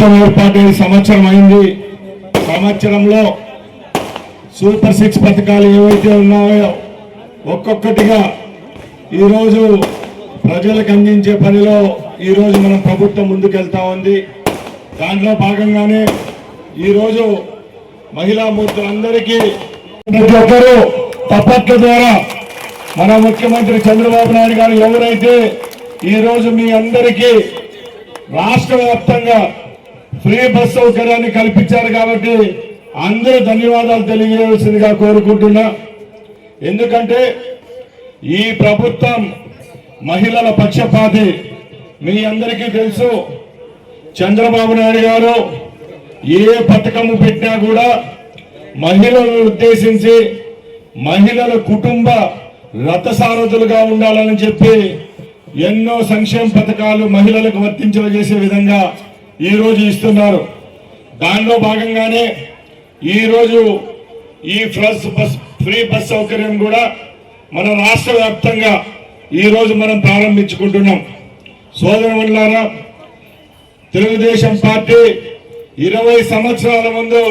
ప్రభుత్వం ఏర్పాటై సంవత్సరం అయింది. సంవత్సరంలో సూపర్ సిక్స్ పథకాలు ఏవైతే ఉన్నాయో ఒక్కొక్కటిగా ఈరోజు ప్రజలకు అందించే పనిలో ఈరోజు మనం ప్రభుత్వం ముందుకెళ్తా ఉంది. దాంట్లో భాగంగానే ఈరోజు మహిళా మూర్తులందరికీ ప్రతి ఒక్కరూ తప్పట్ల ద్వారా మన ముఖ్యమంత్రి చంద్రబాబు నాయుడు గారు ఎవరైతే ఈరోజు మీ అందరికీ రాష్ట్ర వ్యాప్తంగా ఫ్రీ బస్ సౌకర్యాన్ని కల్పించారు కాబట్టి అందరూ ధన్యవాదాలు తెలియజేయవలసిందిగా కోరుకుంటున్నా. ఎందుకంటే ఈ ప్రభుత్వం మహిళల పక్షపాతి మీ అందరికీ తెలుసు చంద్రబాబు నాయుడు గారు ఏ పథకము పెట్టినా కూడా మహిళలను ఉద్దేశించి మహిళల కుటుంబ రథసారథులుగా ఉండాలని చెప్పి ఎన్నో సంక్షేమ పథకాలు మహిళలకు వర్తించజేసే విధంగా ఈరోజు ఇస్తున్నారు. దానిలో భాగంగానే ఈరోజు ఈ ఫ్లస్ బస్ ఫ్రీ బస్ సౌకర్యం కూడా మన రాష్ట్ర వ్యాప్తంగా ఈరోజు మనం ప్రారంభించుకుంటున్నాం. సోదరులారా తెలుగుదేశం పార్టీ ఇరవై సంవత్సరాల ముందు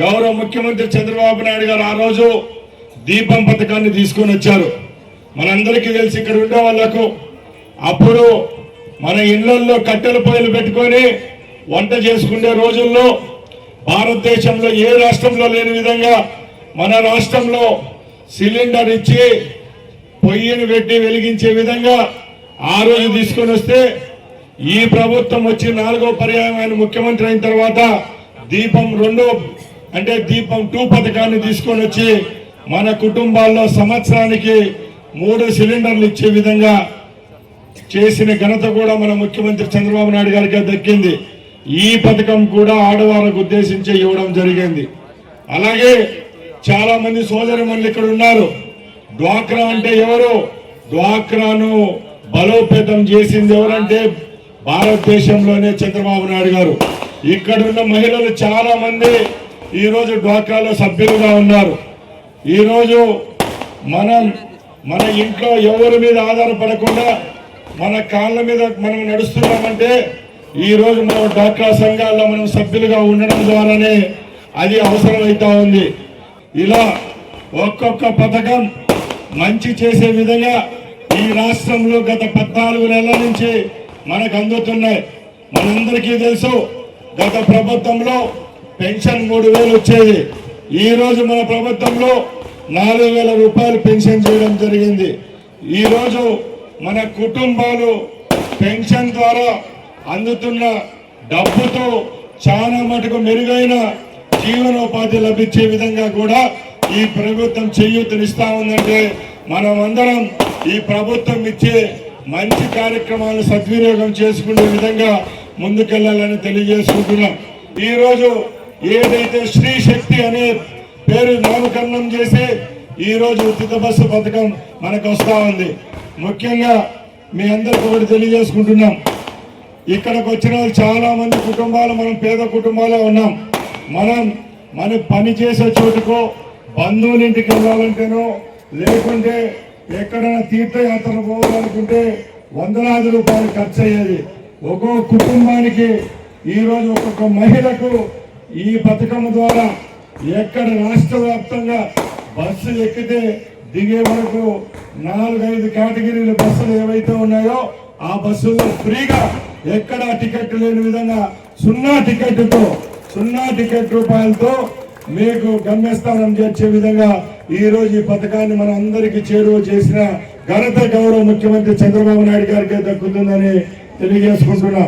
గౌరవ ముఖ్యమంత్రి చంద్రబాబు నాయుడు గారు ఆ రోజు దీపం పథకాన్ని తీసుకొని వచ్చారు. మనందరికీ తెలిసి ఇక్కడ ఉండే వాళ్ళకు అప్పుడు మన ఇళ్ళలో కట్టెల పొయ్యిలు పెట్టుకొని వంట చేసుకునే రోజుల్లో భారతదేశంలో ఏ రాష్ట్రంలో లేని విధంగా మన రాష్ట్రంలో సిలిండర్ ఇచ్చి పొయ్యిని పెట్టి వెలిగించే విధంగా ఆ రోజు తీసుకొని వస్తే ఈ ప్రభుత్వం వచ్చి నాలుగో పర్యాయం ఆయన ముఖ్యమంత్రి అయిన తర్వాత దీపం రెండో అంటే దీపం టూ పథకాన్ని తీసుకొని వచ్చి మన కుటుంబాల్లో సంవత్సరానికి మూడు సిలిండర్లు ఇచ్చే విధంగా చేసిన ఘనత కూడా మన ముఖ్యమంత్రి చంద్రబాబు నాయుడు గారికి దక్కింది. ఈ పథకం కూడా ఆడవాళ్ళకు ఉద్దేశించి ఇవ్వడం జరిగింది. అలాగే చాలా మంది సోదరిమణులు ఇక్కడ ఉన్నారు. డ్వాక్రా అంటే ఎవరు? డ్వాక్రాను బలోపేతం చేసింది ఎవరంటే భారతదేశంలోనే చంద్రబాబు నాయుడు గారు. ఇక్కడ ఉన్న మహిళలు చాలా మంది ఈ రోజు డ్వాక్రాలో సభ్యులుగా ఉన్నారు. ఈ రోజు మనం మన ఇంట్లో ఎవరి మీద ఆధారపడకుండా మన కాళ్ళ మీద మనం నడుస్తున్నామంటే ఈ రోజు మనం డ్వాక్రా సంఘాల్లో మనం సభ్యులుగా ఉండడం ద్వారానే అది అవసరమవుతా ఉంది. ఇలా ఒక్కొక్క పథకం మంచి చేసే విధంగా ఈ రాష్ట్రంలో గత పద్నాలుగు నెలల నుంచి మనకు అందుతున్నాయి. మనందరికీ తెలుసు గత ప్రభుత్వంలో పెన్షన్ మూడు వేలు వచ్చేది. ఈరోజు మన ప్రభుత్వంలో నాలుగు వేల రూపాయలు పెన్షన్ చేయడం జరిగింది. ఈరోజు మన కుటుంబాలు పెన్షన్ ద్వారా అందుతున్న డబ్బుతో చాలా మటుకు మెరుగైన జీవనోపాధి లభించే విధంగా కూడా ఈ ప్రభుత్వం చేయూతనిస్తా ఉందంటే మనం అందరం ఈ ప్రభుత్వం ఇచ్చే మంచి కార్యక్రమాలను సద్వినియోగం చేసుకునే విధంగా ముందుకెళ్ళాలని తెలియజేసుకుంటున్నాం. ఈరోజు ఏదైతే స్త్రీ శక్తి అనే పేరు నామకరణం చేసి ఈరోజు ఉచిత బస్సు పథకం మనకు వస్తూ ఉంది. ముఖ్యంగా మీ అందరికి ఒకటి తెలియజేసుకుంటున్నాం. ఇక్కడికి వచ్చిన వాళ్ళు చాలా మంది కుటుంబాలు మనం పేద కుటుంబాలే ఉన్నాం. మనం మన పని చేసే చోటుకో బంధువుల ఇంటికి వెళ్ళాలంటేనో లేకుంటే ఎక్కడైనా తీర్థయాత్ర పోవాలనుకుంటే వందలాది రూపాయలు ఖర్చు అయ్యేది ఒక్కో కుటుంబానికి ఈరోజు ఒక్కొక్క మహిళకు ఈ పథకం ద్వారా ఎక్కడ రాష్ట్ర వ్యాప్తంగా బస్సు ఎక్కితే దిగే వరకు నాలుగైదు కేటగిరీల బస్సులు ఏవైతే ఉన్నాయో ఆ బస్సుల్లో ఫ్రీగా ఎక్కడా టికెట్ లేని విధంగా సున్నా టికెట్తో సున్నా టికెట్ రూపాయలతో మీకు గమ్యస్థానం చేర్చే విధంగా ఈ రోజు ఈ పథకాన్ని మన అందరికీ చేరువ చేసిన ఘనత గౌరవ ముఖ్యమంత్రి చంద్రబాబు నాయుడు గారికి దక్కుతుందని తెలియజేసుకుంటున్నా.